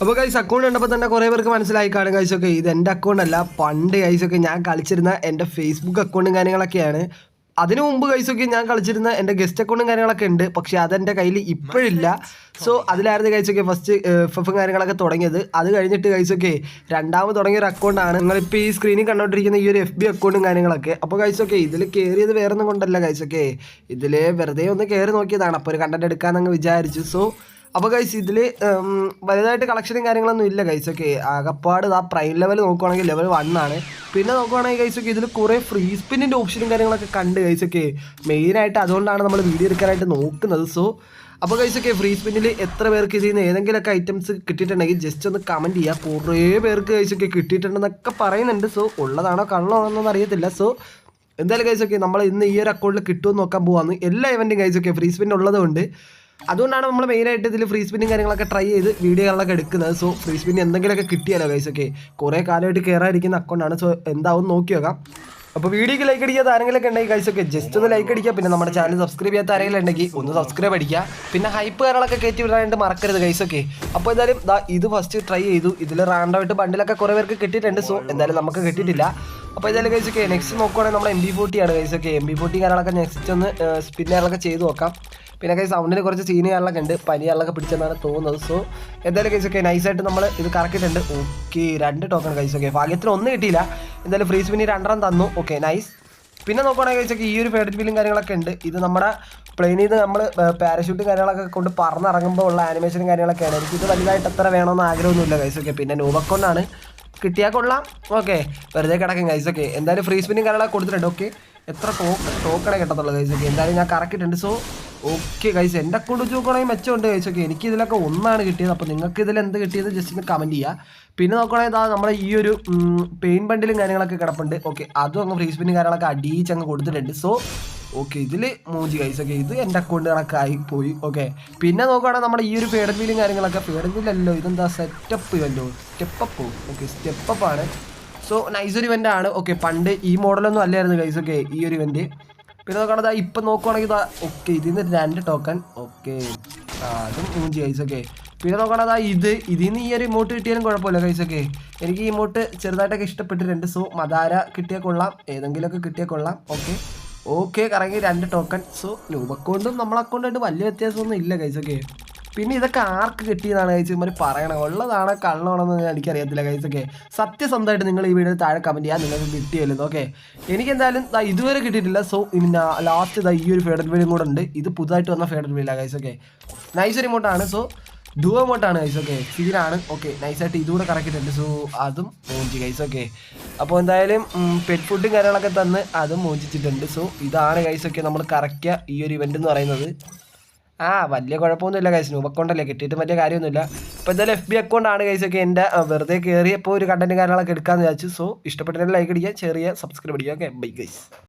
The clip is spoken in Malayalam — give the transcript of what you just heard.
അപ്പോൾ കൈസ് അക്കൗണ്ട് കണ്ടപ്പോൾ തന്നെ കുറേ പേർക്ക് മനസ്സിലായി. കാണും കൈസൊക്കെ ഇത് എന്റെ അക്കൗണ്ട് അല്ല പണ്ട് കൈസൊക്കെ ഞാൻ കളിച്ചിരുന്ന എന്റെ ഫേസ്ബുക്ക് അക്കൗണ്ടും കാര്യങ്ങളൊക്കെയാണ്. അതിനു മുമ്പ് കഴിച്ചൊക്കെ ഞാൻ കളിച്ചിരുന്ന എന്റെ ഗസ്റ്റ് അക്കൗണ്ടും കാര്യങ്ങളൊക്കെ ഉണ്ട്. പക്ഷേ അതെന്റെ കയ്യിൽ ഇപ്പോഴില്ല. സോ അതിലായിരുന്നു കഴിച്ചൊക്കെ ഫസ്റ്റ് ഫസ്റ്റ് എഫും കാര്യങ്ങളൊക്കെ തുടങ്ങിയത്. അത് കഴിഞ്ഞിട്ട് കഴിച്ചൊക്കെ രണ്ടാമത് തുടങ്ങിയ ഒരു അക്കൗണ്ടാണ് നിങ്ങളിപ്പോൾ ഈ സ്ക്രീനിൽ കണ്ടുകൊണ്ടിരിക്കുന്ന ഈ ഒരു എഫ് ബി അക്കൗണ്ടും കാര്യങ്ങളൊക്കെ. അപ്പോൾ കഴിച്ചൊക്കെ ഇതിൽ കയറിയത് വേറെ ഒന്നും കൊണ്ടല്ല കഴിച്ചൊക്കെ ഇതിൽ വെറുതെ ഒന്ന് കയറി നോക്കിയതാണ്. അപ്പോൾ ഒരു കണ്ടന്റ് എടുക്കാമെന്നങ്ങ് വിചാരിച്ചു. സോ അപ്പോൾ ഗൈസ് ഇതിൽ വലുതായിട്ട് കളക്ഷനും കാര്യങ്ങളൊന്നും ഇല്ല ഗൈസ് ഓക്കെ ആകപ്പാട് ആ പ്രൈം ലെവൽ നോക്കുവാണെങ്കിൽ ലെവൽ വൺ ആണ്. പിന്നെ നോക്കുവാണെങ്കിൽ ഗൈസ് ഒക്കെ ഇതിൽ കുറേ ഫ്രീ സ്പിന്നിന്റെ ഓപ്ഷനും കാര്യങ്ങളൊക്കെ കണ്ട് ഗൈസ് ഒക്കെ മെയിനായിട്ട് അതുകൊണ്ടാണ് നമ്മൾ വീഡിയോ എടുക്കാനായിട്ട് നോക്കുന്നത്. സോ അപ്പോൾ ഒക്കെ ഫ്രീ സ്പിന്നിൽ എത്ര പേർക്ക് ഇതിൽ നിന്ന് ഏതെങ്കിലുമൊക്കെ ഐറ്റംസ് കിട്ടിയിട്ടുണ്ടെങ്കിൽ ജസ്റ്റ് ഒന്ന് കമന്റ് ചെയ്യുക കുറേ പേർക്ക് ഒക്കെ കിട്ടിയിട്ടുണ്ടെന്നൊക്കെ പറയുന്നുണ്ട്. സോ ഉള്ളതാണോ കള്ളമാണോ എന്നൊന്നും അറിയത്തില്ല. സോ എന്തായാലും ഒക്കെ നമ്മൾ ഇന്ന് ഈ ഒരു അക്കൗണ്ടിൽ കിട്ടുമെന്ന് നോക്കാൻ പോവാന്ന് എല്ലാ ഇവന്റും ഒക്കെ ഫ്രീ സ്പിൻ ഉള്ളതുകൊണ്ട് അതുകൊണ്ടാണ് നമ്മൾ മെയിനായിട്ട് ഇതിൽ ഫ്രീ സ്പിന്നും കാര്യങ്ങളൊക്കെ ട്രൈ ചെയ്ത് വീഡിയോകളൊക്കെ എടുക്കുന്നത്. സോ ഫ്രീ സ്പിൻ എന്തെങ്കിലുമൊക്കെ കിട്ടിയാലോ ഗൈസ് ഓക്കെ കുറേ കാലമായിട്ട് കയറാതിരിക്കുന്ന അക്കൗണ്ടാണ് സോ എന്താവും നോക്കി നോക്കാം. അപ്പോൾ വീഡിയോക്ക് ലൈക്ക് അടിക്കാത്ത ആരെങ്കിലൊക്കെ ഉണ്ടെങ്കിൽ ഗൈസ് ഒക്കെ ജസ്റ്റ് ഒന്ന് ലൈക്ക് അടിക്കുക. പിന്നെ നമ്മുടെ ചാനൽ സബ്സ്ക്രൈബ് ചെയ്യാത്ത ആരെങ്കിലും ഉണ്ടെങ്കിൽ ഒന്ന് സബ്സ്ക്രൈബ് അടിക്കുക. പിന്നെ ഹൈപ്പ് കാര്യങ്ങളൊക്കെ കയറ്റി വിടാനായിട്ട് മറക്കരുത് ഗൈസ് ഒക്കെ. അപ്പോൾ എന്തായാലും ഇത് ഫസ്റ്റ് ട്രൈ ചെയ്തു. ഇതിൽ റാൻഡമായിട്ട് ബണ്ടിലൊക്കെ കുറേ പേർക്ക് കിട്ടിയിട്ടുണ്ട്. സോ എന്തായാലും നമുക്ക് കിട്ടിയിട്ടില്ല. അപ്പോൾ ഇതായാലും ഗൈസ് ഒക്കെ നെക്സ്റ്റ് നോക്കുവാണെങ്കിൽ നമ്മുടെ എം ബി ഫോർട്ടി ആണ് ഒക്കെ. എം ബി ഫോർട്ടി കാര്യങ്ങളൊക്കെ നെക്സ്റ്റ് ഒന്ന് സ്പിന്നറൊക്കെ ചെയ്ത് നോക്കാം. പിന്നെ കൈ സൗണ്ടിന് കുറച്ച് സീന് കാണലൊക്കെ ഉണ്ട്. പനി കാണലൊക്കെ പിടിച്ചെന്നാണ് തോന്നുന്നത്. സോ എന്തായാലും കൈസ് ഒക്കെ നൈസായിട്ട് നമ്മൾ ഇത് കറക്കിയിട്ടുണ്ട് ഓക്കെ രണ്ട് ടോക്കൺ കൈസ് ഒക്കെ ഭാഗ്യത്തിന് ഒന്നും കിട്ടിയില്ല. എന്തായാലും ഫ്രീസ് പിന്നെ രണ്ടെണ്ണം തന്നു. ഓക്കെ നൈസ് പിന്നെ നോക്കുകയാണെങ്കിൽ വെച്ചാൽ ഈ ഒരു ഫേഡറ്റ് ഫീലും കാര്യങ്ങളൊക്കെ ഉണ്ട്. ഇത് നമ്മുടെ പ്ലെയിനിൽ നിന്ന് നമ്മൾ പാരഷൂട്ടും കാര്യങ്ങളൊക്കെ കൊണ്ട് പറന്നിറങ്ങുമ്പോൾ ഉള്ള ആനിമേഷനും കാര്യങ്ങളൊക്കെയാണ്. എനിക്കിത് വലുതായിട്ട് എത്ര വേണമെന്ന് ആഗ്രഹമൊന്നുമില്ല കൈസ് ഒക്കെ പിന്നെ നൂബക്കൊണ്ടാണ് കിട്ടിയാൽ കൊള്ളാം. ഓക്കെ വെറുതെ കിടക്കും കൈസ് ഒക്കെ എന്തായാലും ഫ്രീ സ്പിന്നും കാര്യങ്ങളൊക്കെ കൊടുത്തിട്ടുണ്ട് ഓക്കെ എത്ര ടോക്കൺ ടോക്കണേ കിട്ടത്തുള്ളൂ കൈസ് എന്തായാലും ഞാൻ കറക്കിയിട്ടുണ്ട്. സോ ഓക്കെ കൈസ് എന്റെ അക്കൗണ്ട് വെച്ച് മെച്ചമുണ്ട് കൈസ് എനിക്ക് ഇതിലൊക്കെ ഒന്നാണ് കിട്ടിയത്. അപ്പോൾ നിങ്ങൾക്ക് ഇതിൽ എന്ത് കിട്ടിയത് ജസ്റ്റ് ഒന്ന് കമന്റ് ചെയ്യുക പിന്നെ നോക്കുകയാണെങ്കിൽ ഇതാ നമ്മുടെ ഈ ഒരു പെയിൻ ബണ്ടിലും കാര്യങ്ങളൊക്കെ കിടപ്പുണ്ട്. ഓക്കെ അതും അങ്ങ് ഫ്രീ സ്പിന്നും കാര്യങ്ങളൊക്കെ അടിയിച്ച് അങ്ങ് കൊടുത്തിട്ടുണ്ട്. സോ ഓക്കെ ഇതിൽ മൂഞ്ചി കൈസ് ഒക്കെ. ഇത് എന്റെ അക്കൗണ്ട് കണക്കായി പോയി. ഓക്കെ പിന്നെ നോക്കുകയാണെങ്കിൽ നമ്മുടെ ഈ ഒരു ഫേഡൻ വീലും കാര്യങ്ങളൊക്കെ. ഫേഡൻ വീലല്ലോ ഇതെന്താ സെറ്റപ്പ് ഇവല്ലോ സ്റ്റെപ്പ് ഓക്കെ സ്റ്റെപ്പ് ആണ്. സോ നൈസ് ഒരു ഇവന്റ് ആണ്. ഓക്കെ പണ്ട് ഈ മോഡലൊന്നും അല്ലായിരുന്നു ഗൈസ് ഓക്കെ ഈ ഒരു ഇവന്റ് പിന്നെ നോക്കണത് ഇപ്പം നോക്കുവാണെങ്കിൽ ഓക്കെ ഇതിൽ നിന്ന് രണ്ട് ടോക്കൺ ഓക്കെ അതും മൂഞ്ചി ഗൈസ് ഓക്കെ പിന്നെ നോക്കണത് ഇത് ഇതിൽ നിന്ന് ഈ ഒരു ഇമോട്ട് കിട്ടിയാലും കുഴപ്പമില്ല ഗൈസ് ഓക്കെ എനിക്ക് ഈ ഇമോട്ട് ചെറുതായിട്ടൊക്കെ ഇഷ്ടപ്പെട്ടിട്ടുണ്ട്. സോ മദാര കിട്ടിയാൽ കൊള്ളാം. ഏതെങ്കിലുമൊക്കെ കിട്ടിയാൽ കൊള്ളാം. ഓക്കെ ഓക്കെ കറങ്ങി രണ്ട് ടോക്കൺ സോ ലൂബ് അക്കൗണ്ടും നമ്മളെ അക്കൗണ്ടായിട്ട് വലിയ വ്യത്യാസമൊന്നും ഇല്ല ഗൈസ് ഓക്കെ പിന്നെ ഇതൊക്കെ ആർക്ക് കിട്ടിയതാണ് കഴിച്ച് ഇവർ പറയണം. ഉള്ളതാണോ കള്ളമാണെന്ന് എനിക്കറിയത്തില്ല കഴിച്ചൊക്കെ സത്യസന്ധമായിട്ട് നിങ്ങൾ ഈ വീഡിയോ താഴെ കമന്റ് ചെയ്യാൻ നിങ്ങൾക്ക് കിട്ടിയല്ലോ ഓക്കെ എനിക്ക് എന്തായാലും ദാ ഇതുവരെ കിട്ടിയിട്ടില്ല. സോ പിന്നെ ലാസ്റ്റ് ഇതാ ഈ ഒരു ഫേഡറൽ വീലും കൂടെ ഉണ്ട്. ഇത് പുതുതായിട്ട് വന്ന ഫേഡറൽ വീലാ കഴിച്ചൊക്കെ നൈസ് ഒരു ഇമോട്ടാണ് സോ ഡുവോ മോട്ടാണ് ഗൈസ് ഓക്കെ സീനാണ് ഓക്കെ നൈസായിട്ട് ഇതുകൂടെ കറക്കിയിട്ടുണ്ട് സോ അതും മോഞ്ചി ഓക്കെ അപ്പോൾ എന്തായാലും പെറ്റ് ഫുഡും കാര്യങ്ങളൊക്കെ തന്ന് അതും മോചിച്ചിട്ടുണ്ട് സോ ഇതാണ് ഒക്കെ നമ്മൾ കറക്കിയ ഈ ഒരു ഇവന്റ് എന്ന് പറയുന്നത്. ആ വലിയ കുഴപ്പമൊന്നുമില്ല കൈസ് നൂബ് അക്കൗണ്ടല്ലേ കിട്ടിയിട്ട് വലിയ കാര്യമൊന്നുമില്ല. ഇപ്പോൾ എന്തായാലും എഫ് ബി അക്കൗണ്ടാണ് ഗൈസ് ഒക്കെ എന്റെ വെറുതെ കയറിയപ്പോൾ ഒരു കണ്ടന്റും കാര്യങ്ങളൊക്കെ എടുക്കാമെന്ന് വിചാരിച്ചു. സോ ഇഷ്ടപ്പെട്ടിട്ടുണ്ടെങ്കിൽ ലൈക്ക് അടിക്കുക ചെറിയ സബ്സ്ക്രൈബ് അടിക്കുക. Okay bye guys